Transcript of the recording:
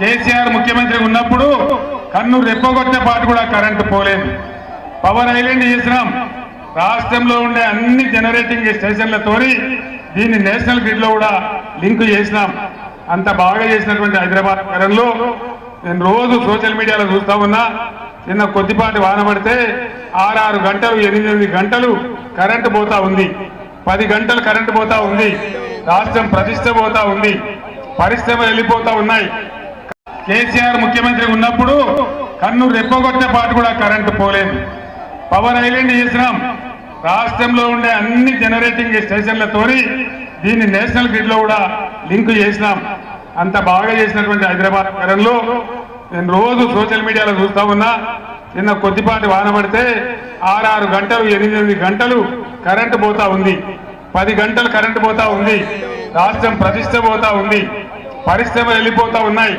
కేసీఆర్ ముఖ్యమంత్రి ఉన్నప్పుడు కన్ను రెప్పగొట్టే పాటు కూడా కరెంటు పోలేదు. పవర్ ఐలాండ్ చేసినాం. రాష్ట్రంలో ఉండే అన్ని జనరేటింగ్ స్టేషన్లతోని దీన్ని నేషనల్ గ్రిడ్లో కూడా లింక్ చేసినాం. అంత బాగా చేసినటువంటి హైదరాబాద్ నగరంలో నేను రోజు సోషల్ మీడియాలో చూస్తా ఉన్నా. నిన్న కొద్దిపాటి వాన పడితే ఆరారు గంటలు ఎనిమిది గంటలు కరెంటు పోతా ఉంది. పది గంటలు కరెంటు పోతా ఉంది. రాష్ట్రం ప్రతిష్ట పోతా ఉంది. పరిశ్రమలు వెళ్ళిపోతా ఉన్నాయి. కేసీఆర్ ముఖ్యమంత్రి ఉన్నప్పుడు కన్ను రెప్పగొట్టే పాటు కూడా కరెంటు పోలేదు. పవర్ ఐలాండ్ చేసినాం. రాష్ట్రంలో ఉండే అన్ని జనరేటింగ్ స్టేషన్లతోని దీన్ని నేషనల్ గ్రిడ్లో కూడా లింక్ చేసినాం. అంత బాగా చేసినటువంటి హైదరాబాద్ నగరంలో నేను రోజు సోషల్ మీడియాలో చూస్తా ఉన్నా. నిన్న కొద్దిపాటి వాన పడితే ఆరారు గంటలు ఎనిమిది గంటలు కరెంటు పోతా ఉంది. పది గంటలు కరెంటు పోతా ఉంది. రాష్ట్రం ప్రతిష్ట పోతా ఉంది. పరిశ్రమలు వెళ్ళిపోతా ఉన్నాయి.